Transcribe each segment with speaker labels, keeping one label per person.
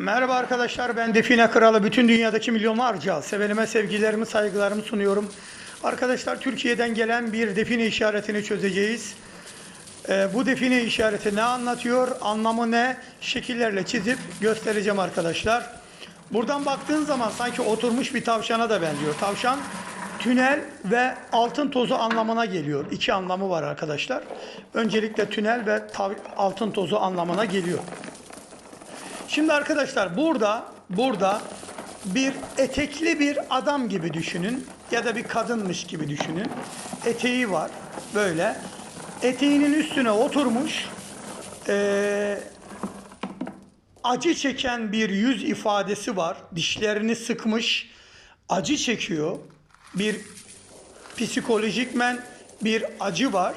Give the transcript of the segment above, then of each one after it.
Speaker 1: Merhaba arkadaşlar ben Define Kralı. Bütün dünyadaki milyonlarca sevenime sevgilerimi saygılarımı sunuyorum. Arkadaşlar Türkiye'den gelen bir define işaretini çözeceğiz. Ee, bu define işareti ne anlatıyor? Anlamı ne? Şekillerle çizip göstereceğim arkadaşlar. Buradan baktığın zaman sanki oturmuş bir tavşana da benziyor. Tavşan tünel ve altın tozu anlamına geliyor. İki anlamı var arkadaşlar. Öncelikle tünel ve altın tozu anlamına geliyor. Şimdi arkadaşlar burada burada bir etekli bir adam gibi düşünün ya da bir kadınmış gibi düşünün. Eteği var böyle. Eteğinin üstüne oturmuş eee, acı çeken bir yüz ifadesi var. Dişlerini sıkmış, acı çekiyor. Bir psikolojikmen bir acı var.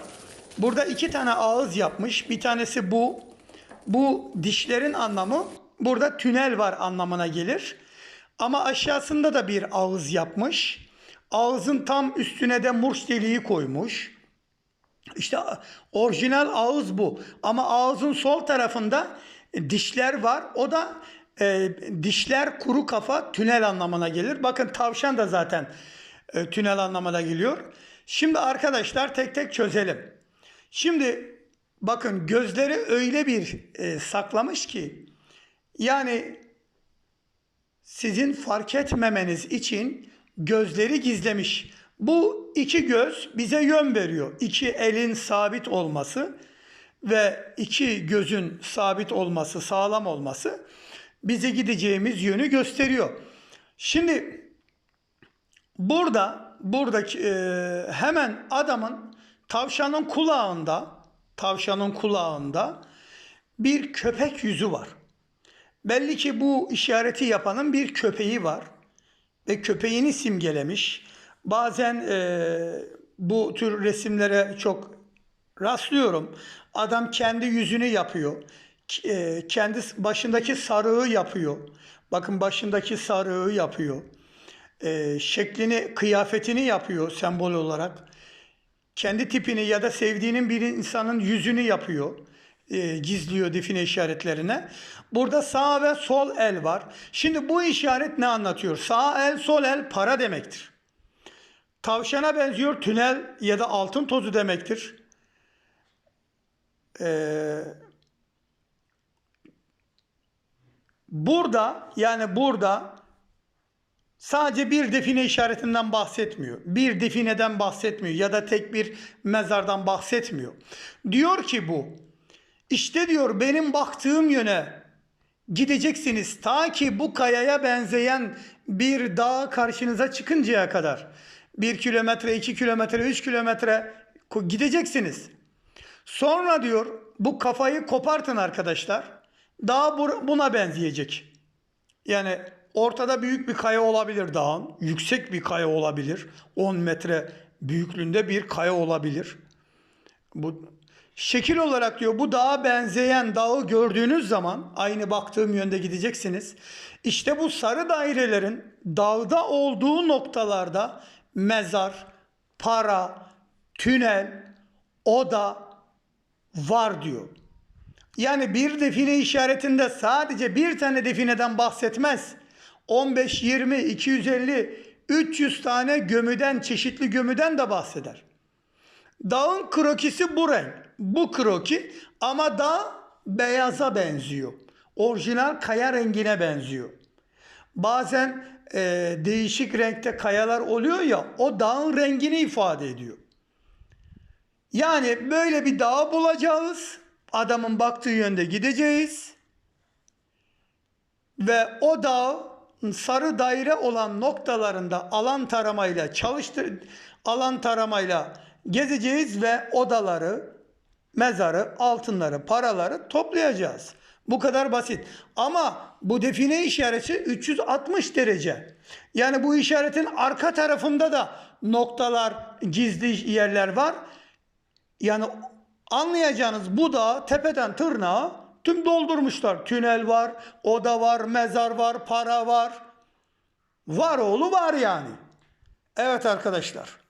Speaker 1: Burada iki tane ağız yapmış. Bir tanesi bu. Bu dişlerin anlamı burada tünel var anlamına gelir. Ama aşağısında da bir ağız yapmış. Ağzın tam üstüne de murç deliği koymuş. İşte orijinal ağız bu. Ama ağzın sol tarafında dişler var. O da e, dişler kuru kafa tünel anlamına gelir. Bakın tavşan da zaten e, tünel anlamına geliyor. Şimdi arkadaşlar tek tek çözelim. Şimdi bakın gözleri öyle bir e, saklamış ki yani sizin fark etmemeniz için gözleri gizlemiş. Bu iki göz bize yön veriyor. İki elin sabit olması ve iki gözün sabit olması, sağlam olması bize gideceğimiz yönü gösteriyor. Şimdi burada buradaki e, hemen adamın tavşanın kulağında tavşanın kulağında bir köpek yüzü var. Belli ki bu işareti yapanın bir köpeği var ve köpeğini simgelemiş. Bazen e, bu tür resimlere çok rastlıyorum. Adam kendi yüzünü yapıyor. E, kendi başındaki sarığı yapıyor. Bakın başındaki sarığı yapıyor. E, şeklini, kıyafetini yapıyor sembol olarak. Kendi tipini ya da sevdiğinin bir insanın yüzünü yapıyor. E, gizliyor define işaretlerine. Burada sağ ve sol el var. Şimdi bu işaret ne anlatıyor? Sağ el, sol el para demektir. Tavşana benziyor tünel ya da altın tozu demektir. Ee, burada yani burada sadece bir define işaretinden bahsetmiyor. Bir defineden bahsetmiyor ya da tek bir mezardan bahsetmiyor. Diyor ki bu işte diyor benim baktığım yöne gideceksiniz ta ki bu kayaya benzeyen bir dağ karşınıza çıkıncaya kadar. Bir kilometre, iki kilometre, üç kilometre gideceksiniz. Sonra diyor bu kafayı kopartın arkadaşlar. Dağ bu- buna benzeyecek. Yani ortada büyük bir kaya olabilir dağın. Yüksek bir kaya olabilir. 10 metre büyüklüğünde bir kaya olabilir. Bu şekil olarak diyor bu dağa benzeyen dağı gördüğünüz zaman aynı baktığım yönde gideceksiniz. İşte bu sarı dairelerin dağda olduğu noktalarda mezar, para, tünel, oda var diyor. Yani bir define işaretinde sadece bir tane defineden bahsetmez. 15, 20, 250, 300 tane gömüden, çeşitli gömüden de bahseder. Dağın krokisi bu renk. Bu kroki ama dağ beyaza benziyor. Orijinal kaya rengine benziyor. Bazen e, değişik renkte kayalar oluyor ya o dağın rengini ifade ediyor. Yani böyle bir dağ bulacağız. Adamın baktığı yönde gideceğiz. Ve o dağın sarı daire olan noktalarında alan taramayla çalıştır alan taramayla gezeceğiz ve odaları, mezarı, altınları, paraları toplayacağız. Bu kadar basit. Ama bu define işareti 360 derece. Yani bu işaretin arka tarafında da noktalar, gizli yerler var. Yani anlayacağınız bu da tepeden tırnağa tüm doldurmuşlar. Tünel var, oda var, mezar var, para var. Var oğlu var yani. Evet arkadaşlar.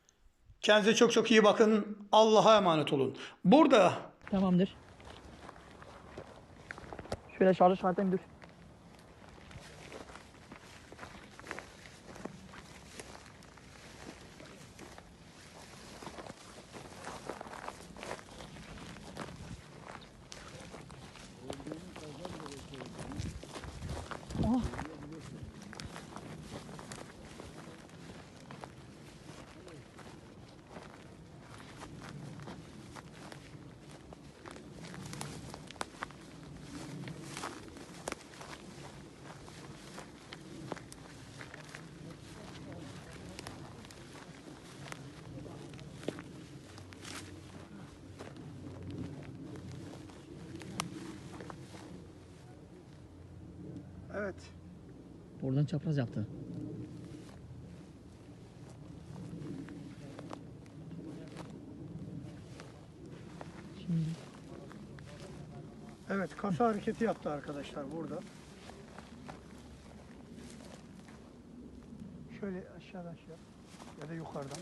Speaker 1: Kendinize çok çok iyi bakın. Allah'a emanet olun. Burada
Speaker 2: Tamamdır. Şöyle şarjı çıkartayım dur.
Speaker 1: Evet.
Speaker 2: Oradan çapraz yaptı. Şimdi
Speaker 1: Evet kasa hareketi yaptı arkadaşlar burada. Şöyle aşağıdan aşağı ya da yukarıdan.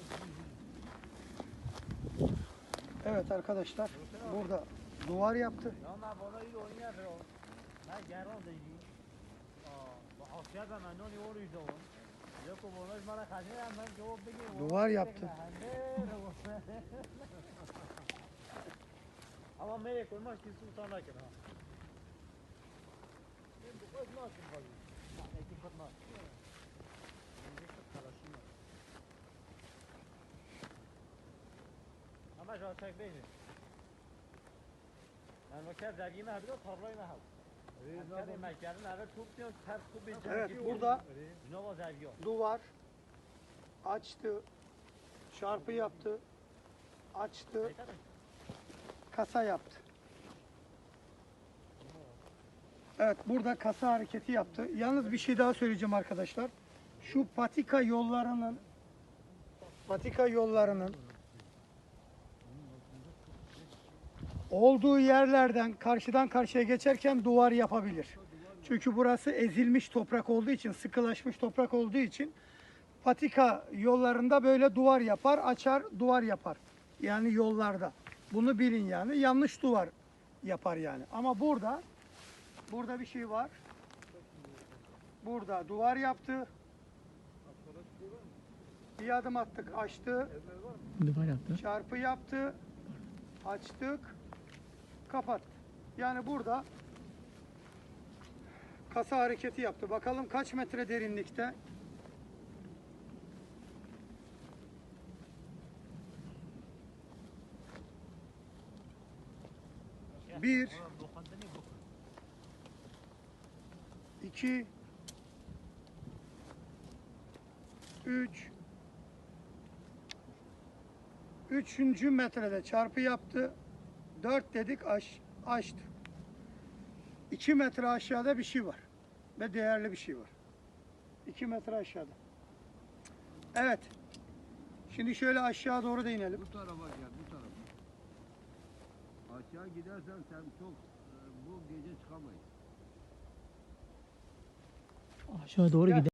Speaker 1: Evet arkadaşlar burada duvar yaptı.
Speaker 3: Men bara i ordningen bra. Nej, Gerhard
Speaker 1: Duvar yaptı.
Speaker 3: Ama melek olmaz ki sultana kız Ama şu tek değil. Yani o kez dergime hadi tabloyu ne? Evet
Speaker 1: Evet burada duvar açtı. Çarpı yaptı. Açtı. Kasa yaptı. Evet burada kasa hareketi yaptı. Yalnız bir şey daha söyleyeceğim arkadaşlar. Şu patika yollarının patika yollarının olduğu yerlerden karşıdan karşıya geçerken duvar yapabilir. Çünkü burası ezilmiş toprak olduğu için, sıkılaşmış toprak olduğu için patika yollarında böyle duvar yapar, açar, duvar yapar. Yani yollarda. Bunu bilin yani. Yanlış duvar yapar yani. Ama burada burada bir şey var. Burada duvar yaptı. Bir adım attık, açtı.
Speaker 2: duvar yaptı.
Speaker 1: Çarpı yaptı. Açtık. Kapat. Yani burada kasa hareketi yaptı. Bakalım kaç metre derinlikte? Bir, iki, üç, üçüncü metrede çarpı yaptı. Dört dedik aş, açtı. İki metre aşağıda bir şey var. Ve değerli bir şey var. İki metre aşağıda. Evet. Şimdi şöyle aşağı doğru da inelim.
Speaker 4: Bu tarafa gel, bu tarafa. Aşağı gidersen sen çok e, bu gece çıkamayız.
Speaker 2: Aşağı doğru gidelim.